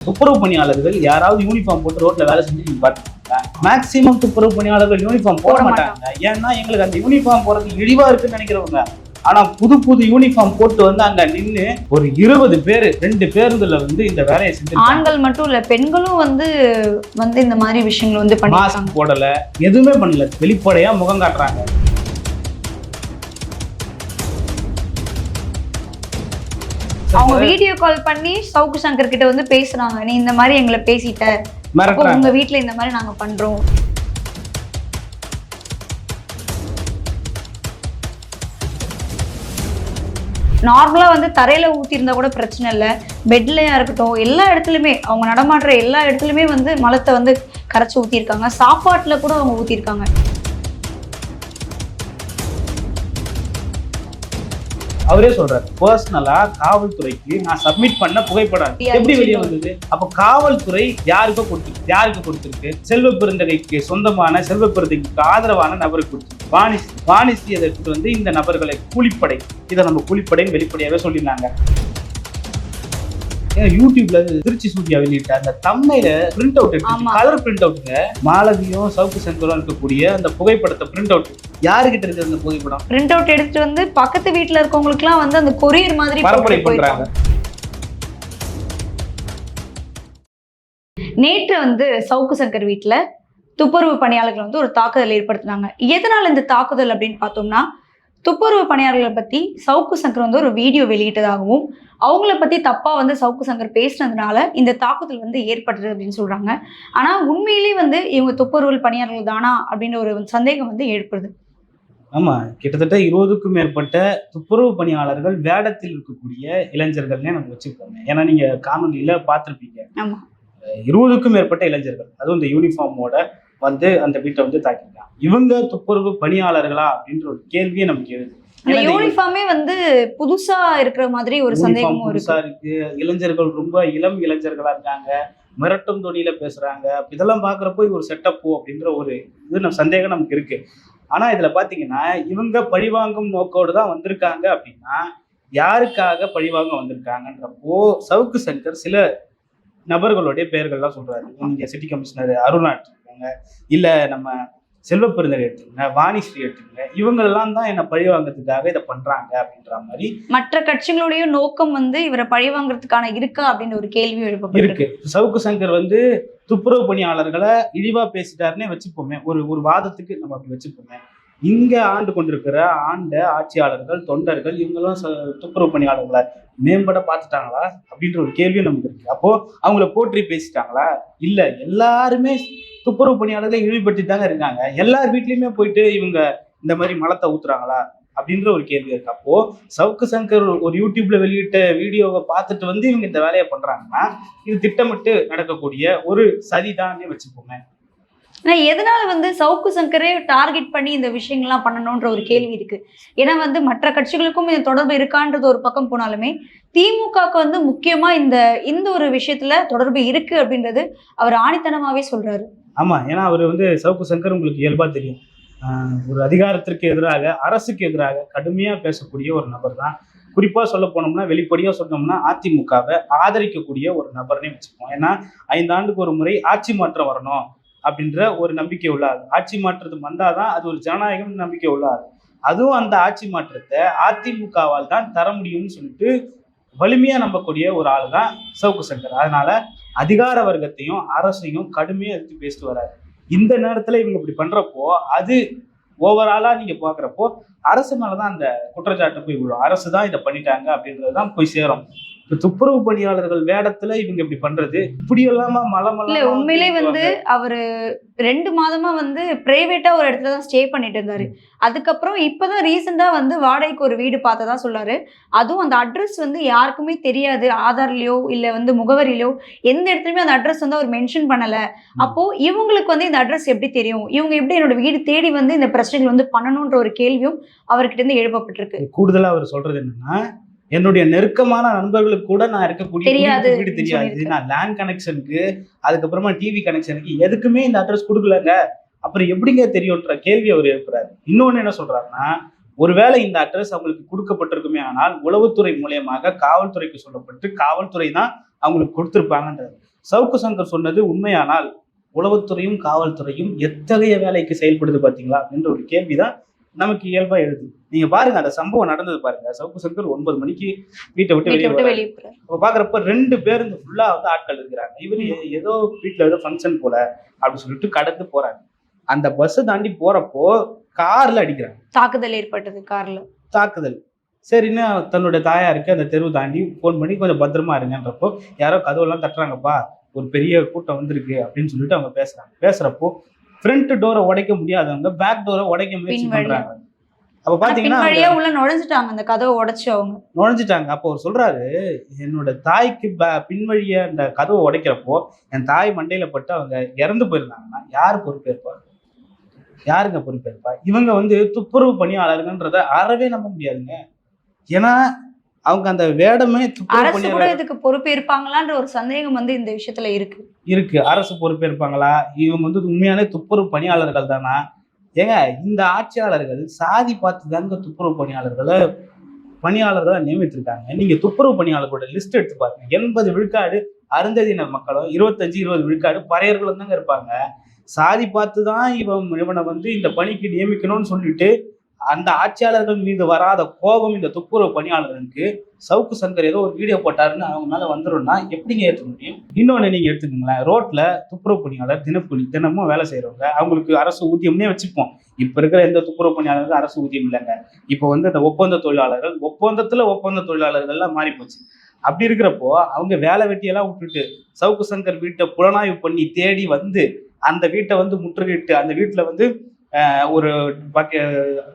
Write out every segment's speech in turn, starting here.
துப்புரவு பணியாளர்கள் யாராவது யூனிஃபார்ம் போட்டு ரோட்ல வேலை செஞ்சு நீங்க பாத்துக்கோங்க மேக்சிமம் துப்புரவு பணியாளர்கள் யூனிஃபார்ம் போட மாட்டாங்க. ஏன்னா எங்களுக்கு அந்த யூனிஃபார்ம் போடுறது இழிவா இருக்குன்னு நினைக்கிறவங்க. ஆனா புது புது யூனிஃபார்ம் போட்டு வந்து அங்க நின்னு ஒரு இருபது பேர் ரெண்டு பேருந்துல வந்து இந்த வேலையை செஞ்சு ஆண்கள் மட்டும் இல்ல பெண்களும் வந்து வந்து இந்த மாதிரி விஷயங்கள் வந்து மாஸ்க் போடல எதுவுமே பண்ணல. வெளிப்படையா முகம் காட்டுறாங்க. அவங்க வீடியோ கால் பண்ணி சவுக்கு சங்கர் கிட்ட வந்து பேசுறாங்க. நீ இந்த மாதிரி எங்களை பேசிட்ட. உங்க வீட்ல இந்த மாதிரி நாங்க பண்றோம். நார்மலா வந்து தரையில ஊத்தி இருந்தா கூட பிரச்சனை இல்ல. பெட்லயா இருக்கட்டும் எல்லா இடத்துலயுமே அவங்க நடமாடுற எல்லா இடத்துலயுமே வந்து மலத்தை வந்து கரைச்சு ஊத்திருக்காங்க சாப்பாட்டுல கூட அவங்க ஊத்திருக்காங்க அவரே சொல்றாரு பர்சனலா காவல்துறைக்கு நான் சப்மிட் பண்ண புகைப்படம். எப்படி வெளியே. வந்தது? அப்ப காவல்துறை யாருக்கோ கொடுத்துருக்கு யாருக்கு கொடுத்துருக்கு? செல்வ பெருந்தகைக்கு சொந்தமான செல்வ பெருந்தகைக்கு ஆதரவான நபருக்கு கொடுத்துருக்கு. வாணிசி வாணிசி அதை எடுத்துட்டு வந்து இந்த நபர்களை கூலிப்படை இதை நம்ம கூலிப்படைன்னு வெளிப்படையாவே சொல்லியிருந்தாங்க. யூடியூப்ல திருச்சி சூர்யா வெளியிட்ட அந்த தம்மையில பிரிண்ட் அவுட் எடுத்து. கலர் பிரிண்ட் அவுட்டுங்க மாலவியும் சவுக்கு சங்கரும் இருக்கக்கூடிய அந்த புகைப்படத்தை பிரிண்ட் அவுட் யாருகிட்ட இருக்கு அந்த புகைப்படம்? பிரிண்ட் அவுட் எடுத்துட்டு வந்து பக்கத்து வீட்ல இருக்கவங்களுக்குலாம் வந்து அந்த கொரியர் மாதிரி பரப்புரை. பண்றாங்க. நேற்று வந்து சவுக்கு சங்கர் வீட்டில் துப்புரவு பணியாளர்கள் வந்து ஒரு தாக்குதல் ஏற்படுத்தினாங்க. எதனால் இந்த தாக்குதல் அப்படின்னு பார்த்தோம்னா துப்புரவு பணியாளர்களை பற்றி சவுக்கு சங்கர் வந்து ஒரு வீடியோ வெளியிட்டதாகவும் அவங்கள பற்றி தப்பாக வந்து சவுக்கு சங்கர் பேசினதுனால இந்த தாக்குதல் வந்து ஏற்பட்டது அப்படின்னு சொல்கிறாங்க ஆனால் உண்மையிலேயே வந்து இவங்க துப்புரவு பணியாளர்கள் தானா அப்படின்ற ஒரு சந்தேகம் வந்து ஏற்படுது. ஆமா கிட்டத்தட்ட இருபதுக்கும் மேற்பட்ட துப்புரவு பணியாளர்கள் வேடத்தில் இருக்கக்கூடிய இளைஞர்கள்னே நம்ம வச்சுக்கோங்க. ஏன்னா நீங்க காணொலியில பார்த்திருப்பீங்க. ஆமா. அஹ் இருபதுக்கும் மேற்பட்ட இளைஞர்கள். அதுவும் இந்த யூனிஃபார்மோட வந்து அந்த வீட்டை வந்து தாக்கிட்டாங்க இவங்க துப்புரவு பணியாளர்களா அப்படின்ற ஒரு கேள்வியே நமக்கு எழுது யூனிஃபார்மே வந்து புதுசா இருக்கிற மாதிரி ஒரு இருக்கு புதுசா இருக்கு. இளைஞர்கள் ரொம்ப இளம் இளைஞர்களா இருக்காங்க. மிரட்டும் தொனியில பேசுறாங்க. இதெல்லாம் பாக்குறப்போ ஒரு செட்டப்போ அப்படின்ற ஒரு இது நம்ம சந்தேகம் நமக்கு இருக்கு. ஆனா இதுல பாத்தீங்கன்னா இவங்க பழிவாங்கும் நோக்கோடு தான் வந்திருக்காங்க அப்படின்னா யாருக்காக பழிவாங்க வந்திருக்காங்கன்றப்போ சவுக்கு சங்கர் சில நபர்களுடைய பெயர்கள்லாம் சொல்றாரு. நீங்க சிட்டி கமிஷனர் அருணா எடுத்துக்கோங்க. இல்ல நம்ம செல்வ பெருந்தகை எடுத்துக்கோங்க வாணிஸ்ரீ எடுத்துக்கோங்க. இவங்களெல்லாம் தான் என்ன பழி வாங்குறதுக்காக இதை பண்றாங்க அப்படின்ற மாதிரி மற்ற கட்சிகளுடைய நோக்கம் வந்து இவரை பழி வாங்குறதுக்கான இருக்கா அப்படின்னு ஒரு கேள்வி எழுப்பப்பட்டிருக்கு. இருக்கு. சவுக்கு சங்கர் வந்து துப்புரவு பணியாளர்களை இழிவா பேசிட்டாருன்னே வச்சுப்போமே. ஒரு ஒரு வாதத்துக்கு நம்ம அப்படி வச்சுப்போமே. இங்க ஆண்டு கொண்டிருக்கிற ஆண்ட ஆட்சியாளர்கள் தொண்டர்கள் இவங்களும் துப்புரவு பணியாளர்களை மேம்பட பார்த்துட்டாங்களா அப்படின்ற ஒரு கேள்வியும் நமக்கு இருக்கு. அப்போ அவங்கள போற்றி பேசிட்டாங்களா? இல்ல எல்லாருமே துப்புரவு பணியாளர்களை இழிவுபடுத்தி தாங்க இருக்காங்க. எல்லார் வீட்லயுமே போயிட்டு இவங்க இந்த மாதிரி மலத்தை ஊத்துறாங்களா? அப்படின்ற ஒரு கேள்வி இருக்கு. அப்போ சவுக்கு சங்கர் ஒரு யூடியூப்ல வெளியிட்ட வீடியோவை பார்த்துட்டு வந்து இவங்க இந்த வேலையை பண்றாங்கன்னா இது திட்டமிட்டு நடக்கக்கூடிய ஒரு சதிதானே வச்சுப்போங்க ஆனா எதனால வந்து சவுக்கு சங்கரே டார்கெட் பண்ணி இந்த விஷயங்கள்லாம் பண்ணணும்ன்ற ஒரு கேள்வி இருக்கு. ஏன்னா வந்து மற்ற கட்சிகளுக்கும் இந்த தொடர்பு இருக்கான்றது ஒரு பக்கம் போனாலுமே திமுகவுக்கு வந்து முக்கியமா இந்த இந்த ஒரு விஷயத்துல தொடர்பு இருக்கு அப்படின்றது அவர் ஆணித்தனமாவே சொல்றாரு. ஆமாம் ஏன்னா அவர் வந்து சவுக்கு சங்கர் உங்களுக்கு இயல்பாக தெரியும். ஒரு அதிகாரத்திற்கு எதிராக அரசுக்கு எதிராக கடுமையாக பேசக்கூடிய ஒரு நபர் தான் குறிப்பாக சொல்ல போனோம்னா வெளிப்படையாக சொன்னோம்னா அதிமுகவை ஆதரிக்கக்கூடிய ஒரு நபர்னே வச்சுப்போம் ஏன்னா ஐந்தாண்டுக்கு ஒரு முறை ஆட்சி மாற்றம் வரணும் அப்படின்ற ஒரு நம்பிக்கை உள்ளாது ஆட்சி ஆட்சி மாற்றத்துக்கு வந்தாதான் அது ஒரு ஜனநாயகம் நம்பிக்கை உள்ளாது அதுவும் அந்த ஆட்சி மாற்றத்தை அதிமுகவால் தான் தர முடியும்னு சொல்லிட்டு வலிமையாக நம்பக்கூடிய ஒரு ஆள் தான் சவுக்கு சங்கர். அதனால அதிகார வர்க்கத்தையும் அரசையும் கடுமையாக எடுத்து பேசிட்டு வராரு. இந்த நேரத்தில் இவங்க இப்படி பண்ணுறப்போ அது ஓவராலாக நீங்கள் பார்க்குறப்போ அரசு மேலே தான் அந்த குற்றச்சாட்டு போய் விழும். அரசு தான் இதை பண்ணிட்டாங்க அப்படின்றது தான் போய் சேரும். துப்புரவு பணியாளர்கள் வேடத்துல இவங்க இப்படி பண்றது? இப்படி எல்லாமா மலம் இல்ல உண்மையிலே வந்து அவரு ரெண்டு மாதமா வந்து பிரைவேட்டா ஒரு இடத்துல தான் ஸ்டே பண்ணிட்டு இருந்தாரு. அதுக்கப்புறம் இப்பதான் ரீசெண்டா வந்து வாடகைக்கு ஒரு வீடு பார்த்ததா சொல்லாரு. அதுவும் அந்த அட்ரஸ் வந்து யாருக்குமே தெரியாது. ஆதார்லயோ இல்ல வந்து முகவரியிலயோ எந்த இடத்துலயுமே அந்த அட்ரஸ் வந்து அவர் மென்ஷன் பண்ணல. அப்போ இவங்களுக்கு வந்து இந்த அட்ரஸ் எப்படி தெரியும்? இவங்க எப்படி என்னோட வீடு தேடி வந்து இந்த பிரச்சனைகள் வந்து பண்ணணும்ன்ற ஒரு கேள்வியும் அவர்கிட்ட இருந்து எழுப்பப்பட்டிருக்கு. கூடுதலா அவர் சொல்றது என்னன்னா என்னுடைய நெருக்கமான நண்பர்களுக்கு கூட நான் இருக்கக்கூடிய தெரியாது வீடு தெரியாது. நான் லேண்ட் கனெக்ஷனுக்கு அதுக்கப்புறமா டிவி கனெக்ஷனுக்கு எதுக்குமே இந்த அட்ரஸ் கொடுக்கலங்க. அப்புறம் எப்படிங்க தெரியும்ன்ற கேள்வி அவர் எழுப்புறாரு. இன்னொன்னு என்ன சொல்றாருன்னா ஒருவேளை இந்த அட்ரஸ் அவங்களுக்கு கொடுக்கப்பட்டிருக்குமே ஆனால் உளவுத்துறை மூலியமாக காவல்துறைக்கு சொல்லப்பட்டு காவல்துறை தான் அவங்களுக்கு கொடுத்துருப்பாங்கன்றாரு. சவுக்கு சங்கர் சொன்னது உண்மையானால் உளவுத்துறையும் காவல்துறையும் எத்தகைய வேலைக்கு செயல்படுது பாத்தீங்களா? அப்படின்ற ஒரு கேள்விதான் நமக்கு இயல்பா எழுது. நீங்க பாருங்க அந்த சம்பவம் நடந்தது பாருங்க. சவுக்கு சங்கர் ஒன்பது மணிக்கு வீட்டை விட்டு வெளியே அப்ப பாக்குறப்ப ரெண்டு பேருந்து ஃபுல்லா வந்து ஆட்கள் இருக்கிறாங்க. இவர் ஏதோ வீட்டுல ஏதோ ஃபங்க்ஷன் போல அப்படின்னு சொல்லிட்டு கடந்து போறாங்க அந்த பஸ் தாண்டி போறப்போ கார்ல அடிக்கிறாங்க. தாக்குதல் ஏற்பட்டது கார்ல. தாக்குதல். சரின்னு தன்னுடைய தாயாருக்கு அந்த தெருவு தாண்டி ஃபோன் பண்ணி கொஞ்சம் பத்திரமா இருங்கன்றப்போ யாரோ கதவுலாம் தட்டுறாங்கப்பா ஒரு பெரிய கூட்டம் வந்திருக்கு அப்படின்னு சொல்லிட்டு அவங்க பேசுறாங்க. பேசுறப்போ ஃப்ரண்ட் டோரை உடைக்க முடியாதவங்க பேக் டோரை உடைக்க முயற்சி. பண்றாங்க. அப்ப பாத்தீங்கன்னா உள்ள நுழைஞ்சிட்டாங்க. அந்த கதவை உடைச்சு அவங்க நுழைஞ்சிட்டாங்க. அப்போ அவர் சொல்றாரு என்னோட தாய்க்கு பின்வழிய அந்த கதவை உடைக்கிறப்போ என் தாய் மண்டையில பட்டு அவங்க இறந்து போயிருந்தாங்கன்னா யார் பொறுப்பேற்பா? யாருங்க பொறுப்பேற்பா? இவங்க வந்து துப்புரவு பணியாளர்கள்ன்றத அறவே நம்ப முடியாதுங்க. ஏன்னா அவங்க அந்த வேடமே அரசு கூட இதுக்கு பொறுப்பு இருப்பாங்களான்ற ஒரு சந்தேகம் வந்து இந்த விஷயத்துல இருக்கு. இருக்கு. அரசு பொறுப்பேற்பாங்களா? இவங்க வந்து உண்மையான துப்புரவு பணியாளர்கள் தானா? ஏங்க இந்த ஆட்சியாளர்கள் சாதி பார்த்து தாங்க துப்புரவு பணியாளர்களை பணியாளர்களை நியமித்திருக்காங்க. நீங்க துப்புரவு பணியாளர்களோட லிஸ்ட் எடுத்து பாருங்க. எண்பது விழுக்காடு அருந்ததியின மக்களும் இருபத்தஞ்சு இருபது விழுக்காடு பறையர்களும் தாங்க இருப்பாங்க. சாதி பார்த்து தான் இவன் இவனை வந்து இந்த பணிக்கு நியமிக்கணும்னு சொல்லிட்டு அந்த ஆட்சியாளர்கள் மீது வராத கோபம் இந்த துப்புரவு பணியாளர்களுக்கு சவுக்கு சங்கர் ஏதோ ஒரு வீடியோ போட்டாருன்னு அவங்க மேலே வந்துடும்னா எப்படிங்க ஏற்ற முடியும்? இன்னொன்று நீங்கள் எடுத்துக்கோங்களேன் ரோட்டில் துப்புரவு பணியாளர் தினக்கூலி தினமும் வேலை செய்கிறவங்க அவங்களுக்கு அரசு ஊதியம்னே வச்சுப்போம். இப்போ இருக்கிற எந்த துப்புரவு பணியாளருக்கும் அரசு ஊதியம் இல்லைங்க. இப்போ வந்து இந்த ஒப்பந்த தொழிலாளர்கள் ஒப்பந்தத்தில் ஒப்பந்த தொழிலாளர்கள்லாம் மாறி போச்சு அப்படி இருக்கிறப்போ அவங்க வேலை வெட்டியெல்லாம் விட்டுட்டு சவுக்கு சங்கர் வீட்டை புலனாய்வு பண்ணி தேடி வந்து அந்த வீட்டை வந்து முற்றுகிட்டு அந்த வீட்டில் வந்து ஒரு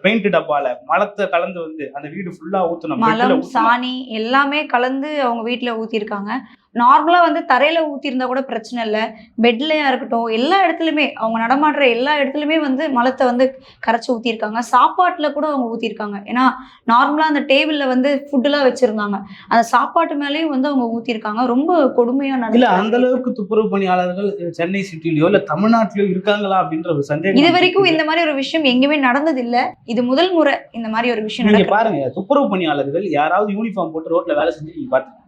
பெயிண்ட் டப்பால மலத்தை கலந்து வந்து அந்த வீடு ஃபுல்லா ஊத்தணும் மலம். சாணி எல்லாமே கலந்து அவங்க வீட்ல ஊத்திருக்காங்க நார்மலா வந்து தரையில ஊத்திருந்தா கூட பிரச்சனை இல்ல. பெட்லயா இருக்கட்டும் எல்லா இடத்துலயுமே அவங்க நடமாடுற எல்லா இடத்துலயுமே வந்து மலத்தை வந்து கரைச்சு ஊத்திருக்காங்க சாப்பாட்டுல கூட அவங்க ஊத்திருக்காங்க ஏன்னா நார்மலா அந்த டேபிள்ல வந்து ஃபுட் எல்லாம் வச்சிருந்தாங்க. அந்த சாப்பாட்டு மேலயும் வந்து அவங்க ஊத்திருக்காங்க ரொம்ப கொடுமையா இல்ல நடந்து அந்த அளவுக்கு துப்புரவு பணியாளர்கள் சென்னை சிட்டிலயோ இல்ல தமிழ்நாட்டிலயோ இருக்காங்களா அப்படின்ற ஒரு சந்தேகம் இது வரைக்கும். இந்த மாதிரி ஒரு விஷயம் எங்கேயுமே நடந்தது இல்ல இது முதல் முறை இந்த மாதிரி ஒரு விஷயம் நீங்க பாருங்க துப்புரவு பணியாளர்கள் யாராவது யூனிஃபார்ம் போட்டு ரோட்ல வேலை செஞ்சு நீங்க பாத்துக்கீங்களா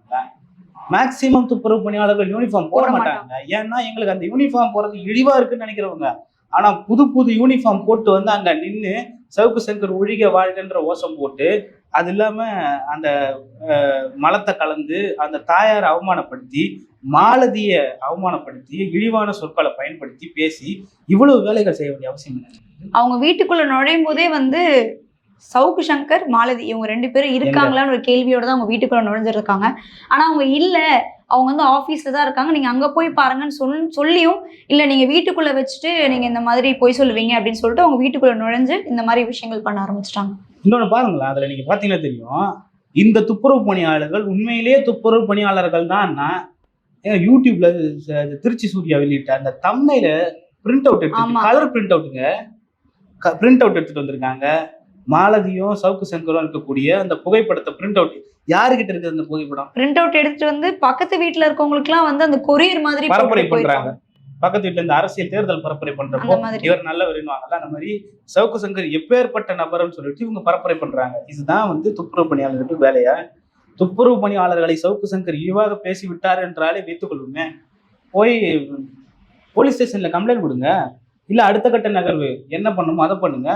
மேக்சிமம் துப்புரவு பணியாளர்கள் யூனிஃபார்ம் போட மாட்டாங்க. ஏன்னா எங்களுக்கு அந்த யூனிஃபார்ம் போறது இழிவா இருக்குன்னு நினைக்கிறவங்க. ஆனா புது புது யூனிஃபார்ம் போட்டு வந்து அங்க நின்னு சவுக்கு சங்கர் ஒழிக வாழ்கின்ற ஓசம் போட்டு அது இல்லாம அந்த மலத்தை கலந்து அந்த தாயாரை அவமானப்படுத்தி மாலதிய அவமானப்படுத்தி இழிவான சொற்களை பயன்படுத்தி பேசி இவ்வளவு வேலைகள் செய்ய வேண்டிய அவசியம் இல்லை அவங்க வீட்டுக்குள்ள நுழையும் போதே வந்து சவுக்கு சங்கர் மாலதி இவங்க ரெண்டு பேரும் இருக்காங்களான்னு ஒரு கேள்வியோட தான் அவங்க வீட்டுக்குள்ள நுழைஞ்சிருக்காங்க. ஆனா அவங்க இல்ல. அவங்க வந்து ஆபீஸ்ல தான் இருக்காங்க. நீங்க அங்க போய் பாருங்கன்னு சொல் சொல்லியும் இல்ல நீங்க வீட்டுக்குள்ள வச்சுட்டு நீங்க இந்த மாதிரி போய் சொல்லுவீங்க அப்படின்னு சொல்லிட்டு அவங்க வீட்டுக்குள்ள நுழைஞ்சு இந்த மாதிரி விஷயங்கள் பண்ண ஆரம்பிச்சிட்டாங்க. இன்னொன்று பாருங்களேன் அதில் நீங்கள் பார்த்தீங்கன்னா தெரியும். இந்த துப்புரவு பணியாளர்கள் உண்மையிலேயே துப்புரவு பணியாளர்கள் ஏங்க யூடியூப்ல திருச்சி சூர்யா வெளியிட்ட அந்த தம்னையில பிரிண்ட் அவுட் எடுத்து. கலர் பிரிண்ட் அவுட்டுங்க பிரிண்ட் அவுட் எடுத்துட்டு வந்திருக்காங்க. மாலதியும் சவுக்கு சங்கரும் இருக்கக்கூடிய அந்த புகைப்படத்தை பிரிண்ட் அவுட் யாருக்கிட்ட இருக்குது அந்த புகைப்படம்? பிரிண்ட் அவுட் எடுத்துட்டு வந்து பக்கத்து வீட்டுல இருக்கவங்களுக்குலாம் வந்து அந்த கொரியர் மாதிரி பரப்புரை பண்றாங்க. பக்கத்து வீட்டுல இந்த அரசியல் தேர்தல் பரப்புரை பண்றப்போ இவர் நல்லவர் வாங்கல அந்த மாதிரி சவுக்கு சங்கர் எப்பேற்பட்ட நபர்னு சொல்லிட்டு இவங்க பரப்புரை பண்றாங்க. இதுதான் வந்து துப்புரவு பணியாளர்களுக்கு வேலையா? துப்புரவு பணியாளர்களை சவுக்கு சங்கர் இழிவாக பேசி விட்டார் என்றாலே வைத்துக் கொள்ளுமே. போய் போலீஸ் ஸ்டேஷன்ல கம்ப்ளைண்ட் கொடுங்க. இல்ல அடுத்த கட்ட நகர்வு. என்ன பண்ணுமோ அதை பண்ணுங்க.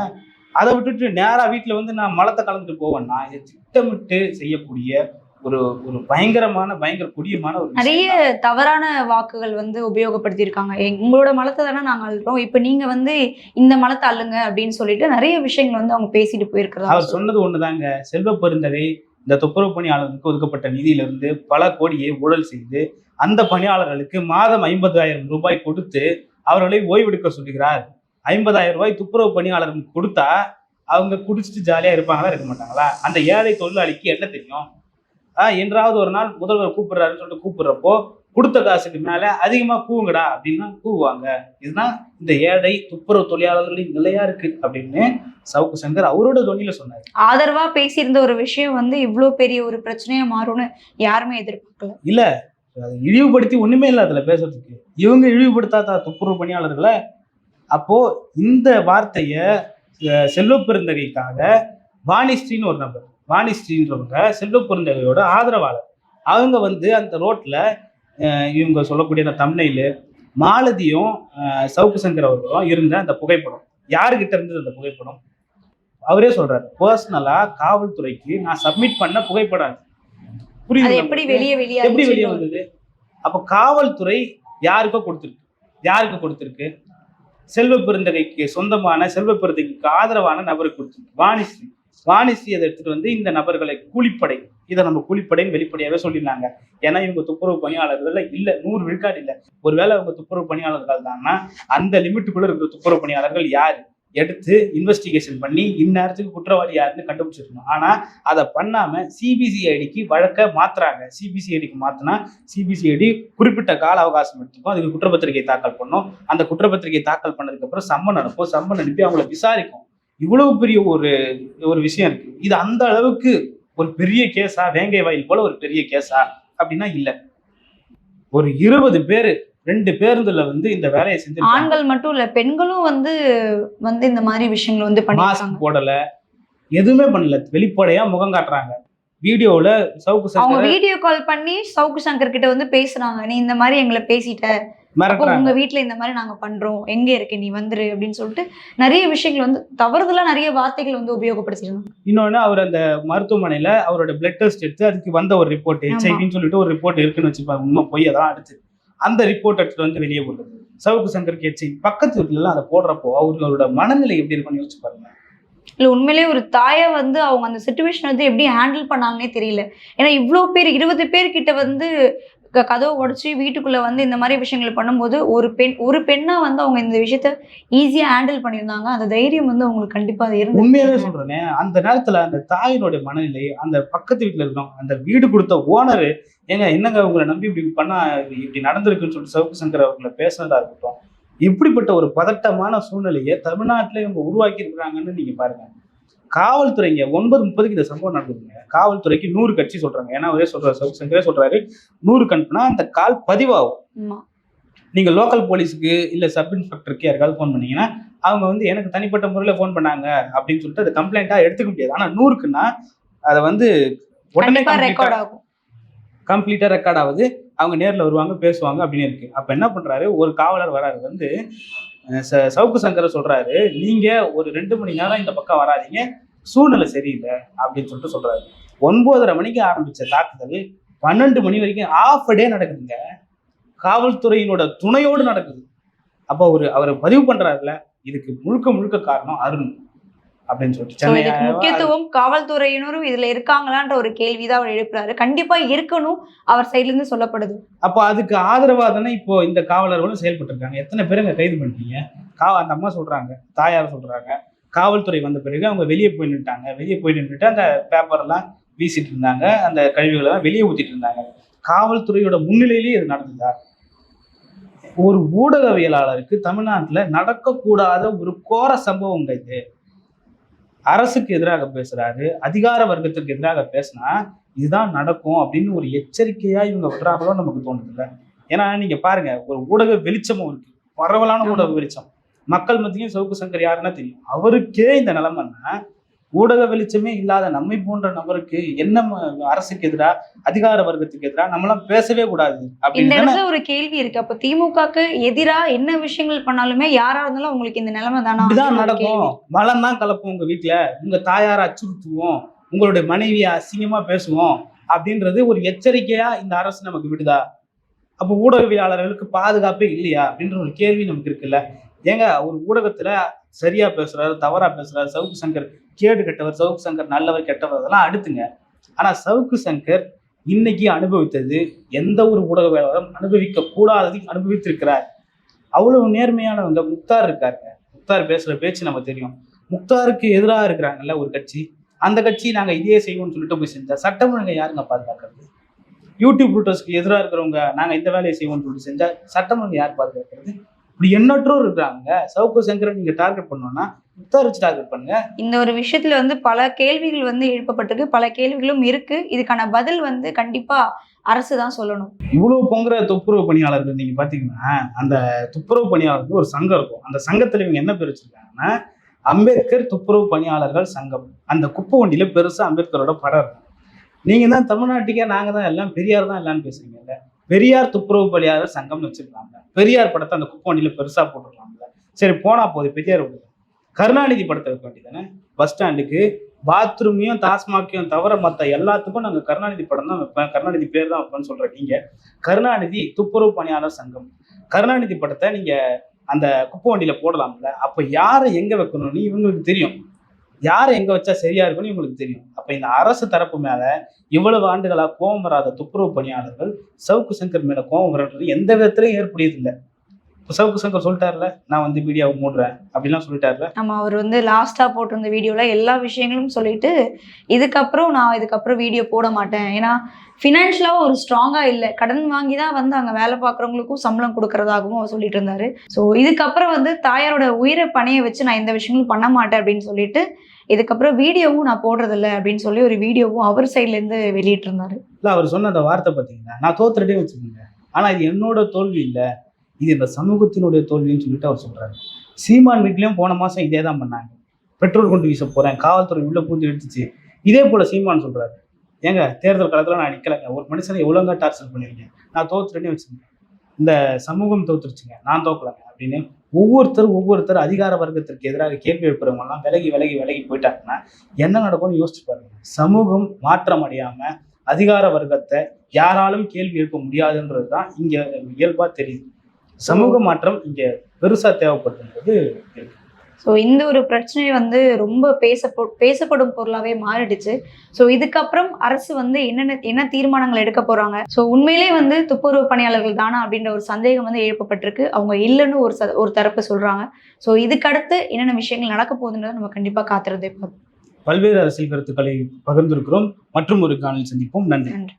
அதை விட்டுட்டு நேரா வீட்டுல வந்து நான் மலத்தை கலந்துட்டு போவேன்னா இது திட்டமிட்டு செய்யக்கூடிய ஒரு ஒரு பயங்கரமான பயங்கர கொடியமான ஒரு நிறைய. தவறான வாக்குகள் வந்து உபயோகப்படுத்தியிருக்காங்க. எங்களோட மலத்தை தானே நாங்க அள்ளுறோம். இப்ப நீங்க வந்து இந்த மலத்தை அள்ளுங்க அப்படின்னு சொல்லிட்டு நிறைய விஷயங்கள் வந்து அவங்க பேசிட்டு போயிருக்கிறதா அவர் சொன்னது ஒண்ணுதாங்க. செல்வ பெருந்தகை இந்த துப்புரவு பணியாளர்களுக்கு ஒதுக்கப்பட்ட நிதியிலிருந்து பல கோடியை ஊழல் செய்து அந்த பணியாளர்களுக்கு மாதம் ஐம்பதாயிரம் ரூபாய் கொடுத்து அவர்களை ஓய்வெடுக்க சொல்லுகிறார். ஐம்பதாயிரம் ரூபாய் துப்புரவு பணியாளர்களுக்கு கொடுத்தா அவங்க குடிச்சிட்டு ஜாலியா இருப்பாங்களா இருக்க மாட்டாங்களா? அந்த ஏழை தொழிலாளிக்கு என்ன தெரியும்? என்றாவது ஒரு நாள் முதல்வர் கூப்பிடுறாருன்னு சொல்லிட்டு கூப்பிடுறப்போ கொடுத்த காசுக்கு மேல அதிகமா கூவுங்கடா அப்படின்னா கூவுவாங்க. இதுதான் இந்த ஏழை துப்புரவு தொழிலாளர்களின் நிலையா இருக்கு அப்படின்னு சவுக்கு சங்கர் அவரோட தொனியில சொன்னார். ஆதரவா பேசியிருந்த ஒரு விஷயம் வந்து இவ்ளோ பெரிய ஒரு பிரச்சனையா மாறும்னு யாருமே எதிர்பார்க்கல. இல்ல இழிவுபடுத்தி ஒண்ணுமே இல்லை அதுல பேசுறதுக்கு. இவங்க இழிவுபடுத்தாத துப்புரவு பணியாளர்களை அப்போ இந்த வார்த்தைய அஹ், செல்வப் பெருந்தகைக்காக வாணிஸ்ரீன்னு ஒரு நபர் வாணிஸ்ரீன்றவங்க செல்வப் பெருந்தகையோட ஆதரவாளர். அவங்க வந்து அந்த ரோட்ல இவங்க சொல்லக்கூடிய அந்த தம்னையில் மாலதியும் சவுக்கு சங்கர் அவர்களும் இருந்த அந்த புகைப்படம். யாருக்கிட்ட இருந்தது அந்த புகைப்படம்? அவரே சொல்றாரு பர்சனலா காவல்துறைக்கு நான் சப்மிட் பண்ண புகைப்படம் புரியுது எப்படி வெளியே வெளியே எப்படி வெளியே வந்தது? அப்ப காவல்துறை யாருக்கோ கொடுத்துருக்கு? யாருக்கு கொடுத்துருக்கு? செல்வ பெருந்தகைக்கு சொந்தமான செல்வ பெருந்தகைக்கு ஆதரவான நபருக்கு கொடுத்துருக்கு. வாணிஸ்ரீ. வாணிஸ்ரீ அதை எடுத்துட்டு வந்து இந்த நபர்களை கூலிப்படை. இதை நம்ம கூலிப்படைன்னு வெளிப்படையாவே சொல்லியிருந்தாங்க ஏன்னா இவங்க துப்புரவு பணியாளர்கள் இல்லை நூறு விழுக்காடு இல்லை. ஒருவேளை அவங்க துப்புரவு பணியாளர்கள் தான்னா அந்த லிமிட்டுக்குள்ள இருக்கிற துப்புரவு பணியாளர்கள் யாரு? எடுத்து இன்வெஸ்டிகேஷன் பண்ணி இந்நேரத்துக்கு குற்றவாளி யாருன்னு கண்டுபிடிச்சிருக்கணும். ஆனால் அதை பண்ணாமல் சிபிசிஐடிக்கு வழக்கை மாற்றுறாங்க சிபிசிஐடிக்கு மாற்றினா சிபிசிஐடி குறிப்பிட்ட கால அவகாசம் எடுத்துக்கும். அதுக்கு குற்றப்பத்திரிகை தாக்கல் பண்ணும். அந்த குற்றப்பத்திரிகை தாக்கல் பண்ணதுக்கப்புறம் சம்மன் அனுப்பும். சம்மன் அனுப்பி அவங்கள விசாரிக்கும். இவ்வளவு பெரிய ஒரு ஒரு விஷயம் இருக்கு. இது அந்த அளவுக்கு ஒரு பெரிய கேஸா வேங்கை வாயில் போல ஒரு பெரிய கேஸா அப்படின்னா இல்லை. ஒரு இருபது பேர் ரெண்டு பேருந்துல வந்து இந்த வேலையை செஞ்சு ஆண்கள் மட்டும் இல்ல பெண்களும் வந்து வந்து இந்த மாதிரி விஷயங்கள் வந்து மாஸ்க் போடல. எதுவுமே பண்ணல. வெளிப்படையா முகம் காட்டுறாங்க. வீடியோல சவுக்கு அவங்க சங்கர் வீடியோ கால் பண்ணி சவுக்கு சங்கர் கிட்ட வந்து பேசுறாங்க. நீ இந்த மாதிரி எங்களை பேசிட்ட. உங்க வீட்ல இந்த மாதிரி நாங்க பண்றோம். எங்க இருக்க? நீ வந்துரு அப்படின்னு சொல்லிட்டு நிறைய விஷயங்கள் வந்து தவறுதலா நிறைய வார்த்தைகள் வந்து உபயோகப்படுத்திருந்தாங்க. இன்னொன்னு அவர் அந்த மருத்துவமனையில அவரோட பிளட் டெஸ்ட் எடுத்து அதுக்கு வந்த ஒரு ரிப்போர்ட் ஹெச்ஐவின்னு சொல்லிட்டு ஒரு ரிப்போர்ட் இருக்குன்னு வச்சுப்பாங்க. உண்மை பொய்யை தான் அடுத்து. அந்த ரிப்போர்ட் எடுத்துட்டு வந்து வெளியே போடுறது. சவுக்கு சங்கர் கேட்சி பக்கத்து வீட்டுலலாம் அதை போடுறப்போ அவர்களோட மனநிலை எப்படி இருக்குன்னு யோசிச்சு பாருங்க. இல்லை உண்மையிலேயே ஒரு தாயை வந்து அவங்க அந்த சுச்சுவேஷன் வந்து எப்படி ஹேண்டில் பண்ணாங்கன்னே தெரியல. ஏன்னா இவ்வளோ பேர் இருபது பேர்கிட்ட வந்து கதவை உடச்சி வீட்டுக்குள்ளே வந்து இந்த மாதிரி விஷயங்கள் பண்ணும்போது ஒரு பெண் ஒரு பெண்ணாக வந்து அவங்க இந்த விஷயத்த ஈஸியாக ஹேண்டில் பண்ணியிருந்தாங்க. அந்த தைரியம் வந்து அவங்களுக்கு கண்டிப்பாக அது உண்மையாவே உண்மையாகவே சொல்கிறேனே அந்த நேரத்தில் அந்த தாயினுடைய மனநிலை அந்த பக்கத்து வீட்டில் இருக்கோம் அந்த வீடு கொடுத்த ஓனரு ஏங்க என்னங்க உங்களை நம்பி இப்படி பண்ணா இப்படி நடந்திருக்குன்னு சொல்லிட்டு சவுக்கு சங்கர் அவர்களை பேசுனதா இருக்கட்டும் இப்படிப்பட்ட ஒரு பதட்டமான சூழ்நிலையை தமிழ்நாட்டில் இவங்க உருவாக்கி இருக்கிறாங்கன்னு பாருங்கள் காவல்துறைங்க ஒன்பது முப்பதுக்கு இந்த சம்பவம் நடக்குதுங்க காவல்துறைக்கு நூறு கட்சி சொல்றாங்க. ஏன்னா அவரே சொல்றாரு சவுக்கு சங்கரே சொல்றாரு நூறு கணுப்புனா அந்த கால் பதிவாகும். நீங்க லோக்கல் போலீஸுக்கு இல்ல சப் இன்ஸ்பெக்டருக்கு யாருக்காவது ஃபோன் பண்ணீங்கன்னா அவங்க வந்து எனக்கு தனிப்பட்ட முறையில் ஃபோன் பண்ணாங்க அப்படின்னு சொல்லிட்டு அதை கம்ப்ளைண்டா எடுத்துக்க முடியாது. ஆனா நூறுக்குன்னா அதை வந்து உடனே ரெக்கார்ட் ஆகும். கம்ப்ளீட்டா ரெக்கார்ட் ஆகுது. அவங்க நேர்ல வருவாங்க பேசுவாங்க அப்படின்னு இருக்கு. அப்ப என்ன பண்றாரு? ஒரு காவலர் வராரு. வந்து சவுக்கு சங்கர் சொல்றாரு நீங்க ஒரு ரெண்டு மணி நேரம் இந்த பக்கம் வராதீங்க சூழ்நிலை சரியில்லை அப்படின்னு சொல்லிட்டு சொல்றாரு. ஒன்பதரை மணிக்கு ஆரம்பிச்ச தாக்குதல் பன்னெண்டு மணி வரைக்கும் ஆஃப் டே நடக்குதுங்க. காவல்துறையினோட துணையோடு நடக்குது. அப்போ அவர் அவரை பதிவு பண்றாருல இதுக்கு முழுக்க முழுக்க காரணம் அருண். அப்படின்னு சொல்லிட்டு முக்கியத்துவம் காவல்துறையினரும் இதுல இருக்காங்களான்ற ஒரு கேள்விதான் அவர் எழுப்புறாரு. கண்டிப்பா இருக்கணும் அவர் சைடுல இருந்து சொல்லப்படுது. அப்போ அதுக்கு ஆதரவா தானே இப்போ இந்த காவலர்களும் செயல்பட்டு இருக்காங்க எத்தனை பேருங்க கைது பண்ணிட்டீங்க? கா அந்த அம்மா சொல்றாங்க தாயார் சொல்றாங்க. காவல்துறை வந்த பிறகு அவங்க வெளியே போய் நின்ட்டாங்க வெளியே போய் நின்றுட்டு அந்த பேப்பர் எல்லாம் வீசிட்டு இருந்தாங்க. அந்த கழிவுகளை எல்லாம் வெளியே ஊத்திட்டு இருந்தாங்க. காவல்துறையோட முன்னிலையிலேயே இது நடந்ததா? ஒரு ஊடகவியலாளருக்கு தமிழ்நாட்டுல நடக்கக்கூடாத ஒரு கோர சம்பவங்க இது. அரசுக்கு எதிராக பேசுறாரு அதிகார வர்க்கத்திற்கு எதிராக பேசினா இதுதான் நடக்கும் அப்படின்னு ஒரு எச்சரிக்கையா இவங்க விடுறாங்களோ நமக்கு தோணுது இல்லை. ஏன்னா நீங்க பாருங்க ஒரு ஊடக வெளிச்சமும் இருக்கு. பரவலான ஊடக வெளிச்சம். மக்கள் மத்தியும் சவுக்கு சங்கர் யாருன்னா தெரியும். அவருக்கே இந்த நிலைமைன்னா ஊடக வெளிச்சமே இல்லாத நம்மை போன்ற நபருக்கு என்ன அரசுக்கு எதிரா அதிகார வர்க்கத்துக்கு எதிரா நம்மளாம் பேசவே கூடாது. அப்படின்னு ஒரு கேள்வி இருக்கு. அப்ப திமுகக்கு எதிரா என்ன விஷயங்கள் பண்ணாலுமே யாரா இருந்தாலும் உங்களுக்கு இந்த நிலைமை தானா? ஒரு நடக்கும். மலம் தான் கலப்போம் உங்க வீட்டுல உங்க தாயாரை அச்சுறுத்துவோம். உங்களுடைய மனைவியை அசிங்கமா பேசுவோம். அப்படின்றது ஒரு எச்சரிக்கையா இந்த அரசு நமக்கு விடுதா? அப்போ ஊடகவியலாளர்களுக்கு பாதுகாப்பே இல்லையா? அப்படின்ற ஒரு கேள்வி நமக்கு இருக்குல்ல. ஏங்க ஒரு ஊடகத்துல சரியா பேசுறாரு தவறா பேசுறாரு சவுக்கு சங்கர் கேடு கெட்டவர் சவுக்கு சங்கர் நல்லவர் கெட்டவர் அதெல்லாம் அடுத்துங்க. ஆனா சவுக்கு சங்கர் இன்னைக்கு அனுபவித்தது எந்த ஒரு ஊடகவியலாளரும் அனுபவிக்க கூடாததை அனுபவித்திருக்கிறார். அவ்வளவு நேர்மையானவங்க முக்தார் இருக்காருங்க. முக்தார் பேசுற பேச்சு நம்ம தெரியும். முக்தாருக்கு எதிராக இருக்கிறாங்கல்ல ஒரு கட்சி. அந்த கட்சி நாங்க இதையே செய்வோம்னு சொல்லிட்டு போய் செஞ்சா சட்டம் ஒழுங்கை யாருங்க பாதுகாக்கிறது? யூடியூப் ரூட்டர்ஸ்க்கு எதிராக இருக்கிறவங்க நாங்க இந்த வேலையை செய்வோம்னு சொல்லிட்டு செஞ்சா சட்டம் ஒழுங்கை யார் பாதுகாக்கிறது? இப்படி எண்ணற்றோர் இருக்கிறாங்க சவுக்கு சங்கரை நீங்க டார்கெட் பண்ணோம்னா வச்சு டார்கெட் பண்ணுங்க. இந்த ஒரு விஷயத்துல வந்து பல கேள்விகள் வந்து எழுப்பப்பட்டிருக்கு. பல கேள்விகளும் இருக்கு. இதுக்கான பதில் வந்து கண்டிப்பா அரசு தான் சொல்லணும். இவ்வளவு பொங்குற துப்புரவு பணியாளர்கள் நீங்க பாத்தீங்கன்னா அந்த துப்புரவு பணியாளருக்கு ஒரு சங்கம் இருக்கும். அந்த சங்கத்துல இவங்க என்ன பேர் வச்சிருக்காங்கன்னா அம்பேத்கர் துப்புரவு பணியாளர்கள் சங்கம். அந்த குப்பை வண்டியில பெருசா அம்பேத்கரோட படம் இருக்கும். நீங்க தான் தமிழ்நாட்டுக்கே நாங்க தான் எல்லாம் பெரியார் தான் எல்லாம்னு பேசுறீங்கல்ல பெரியார் துப்புரவு பணியாளர் சங்கம்னு வச்சிருக்காங்க. பெரியார் படத்தை அந்த குப்பவண்டியில பெருசா போட்டுருக்காங்கல்ல. சரி போனா போது பெரியார் கருணாநிதி படத்தை வைக்க வேண்டியதானே பஸ் ஸ்டாண்டுக்கு பாத்ரூமையும் டாஸ்மாக்கையும் தவிர மற்ற எல்லாத்துக்கும் நாங்கள் கருணாநிதி படம் தான் வைப்பேன் கருணாநிதி பேர் தான் வைப்பேன்னு சொல்ற நீங்க கருணாநிதி துப்புரவு பணியாளர் சங்கம். கருணாநிதி படத்தை நீங்க அந்த குப்பை வண்டியில போடலாம்ல. அப்ப யாரை எங்க வைக்கணும்னு இவங்களுக்கு தெரியும். யார் எங்க வச்சா சரியா இருக்குன்னு இவங்களுக்கு தெரியும். அப்ப இந்த அரசு தரப்பு மேல இவ்வளவு ஆண்டுகளா கோபம் வராத துப்புரவு பணியாளர்கள் சவுக்கு சங்கர் மேல கோபம் வரன்றது எந்த விதத்திலையும் ஏற்புடையது இல்லை சவுக்கு சங்கர் சொல்லிட்டாருல நான் வந்து மீடியாவை மூடுறேன் அப்படிலாம் சொல்லிட்டாருல. நம்ம அவர் வந்து லாஸ்டா போட்டிருந்த வீடியோல எல்லா விஷயங்களும் சொல்லிட்டு இதுக்கப்புறம் நான் இதுக்கப்புறம் வீடியோ போட மாட்டேன். ஏன்னா ஃபினான்ஷியலாக ஒரு ஸ்ட்ராங்காக இல்லை. கடன் வாங்கி தான் வந்து அங்கே வேலை பார்க்குறவங்களுக்கும் சம்பளம் கொடுக்கறதாகவும் அவர் சொல்லிட்டு இருந்தாரு. ஸோ இதுக்கப்புறம் வந்து தாயாரோட உயிரை பணைய வச்சு நான் எந்த விஷயங்களும் பண்ண மாட்டேன் அப்படின்னு சொல்லிட்டு இதுக்கப்புறம் வீடியோவும் நான் போடுறதில்ல அப்படின்னு சொல்லி ஒரு வீடியோவும் அவர் சைட்லேருந்து வெளியிட்டிருந்தாரு. இல்லை அவர் சொன்ன அந்த வார்த்தை பார்த்தீங்கன்னா நான் தோத்துறதே வச்சுக்கோங்க. ஆனால் இது என்னோட தோல்வி இல்லை. இது இந்த சமூகத்தினுடைய தோல்வின்னு சொல்லிட்டு அவர் சொல்கிறாரு சீமான் வீட்லேயும் போன மாதம் இதே தான் பண்ணாங்க. பெட்ரோல் கொண்டு வீச போகிறேன் காவல்துறை உள்ளே பூந்து எடுத்துச்சு இதே போல் சீமான் சொல்கிறாரு ஏங்க தேர்தல் காலத்தில் நான் நிற்கலைங்க ஒரு மனுஷனை எவ்வளோங்க டார்ச்சர் பண்ணியிருக்கேன் நான் தோத்துறேன்னு வச்சுக்கோங்க. இந்த சமூகம் தோத்துருச்சுங்க. நான் தோக்கலைங்க அப்படின்னு ஒவ்வொருத்தரும் ஒவ்வொருத்தர் அதிகார வர்க்கத்திற்கு எதிராக கேள்வி எழுப்புறவங்கலாம் விலகி விலகி விலகி போயிட்டாங்கன்னா என்ன நடக்கும்னு யோசிச்சு பாருங்க சமூகம் மாற்றம் அடையாம அதிகார வர்க்கத்தை யாராலும் கேள்வி எழுப்ப முடியாதுன்றது தான் இங்க இயல்பா தெரியுது சமூக மாற்றம் இங்க பெருசா தேவைப்படுதுன்றது இருக்கு. ஸோ இந்த ஒரு பிரச்சனை வந்து ரொம்ப பேசப்போ பேசப்படும் பொருளாவே மாறிடுச்சு. ஸோ இதுக்கப்புறம் அரசு வந்து என்னென்ன என்ன தீர்மானங்கள் எடுக்க போறாங்க? ஸோ உண்மையிலே வந்து துப்புரவு பணியாளர்கள் தானா அப்படின்ற ஒரு சந்தேகம் வந்து எழுப்பப்பட்டிருக்கு. அவங்க இல்லைன்னு ஒரு ச ஒரு தரப்பு சொல்றாங்க. ஸோ இதுக்கடுத்து என்னென்ன விஷயங்கள் நடக்க போகுதுன்றதை நம்ம கண்டிப்பா காத்திருந்தே பார்ப்போம் பல்வேறு அரசியல் கருத்துக்களை பகிர்ந்திருக்கிறோம். மற்றும் ஒரு காணொலி சந்திப்போம். நன்றி. நன்றி.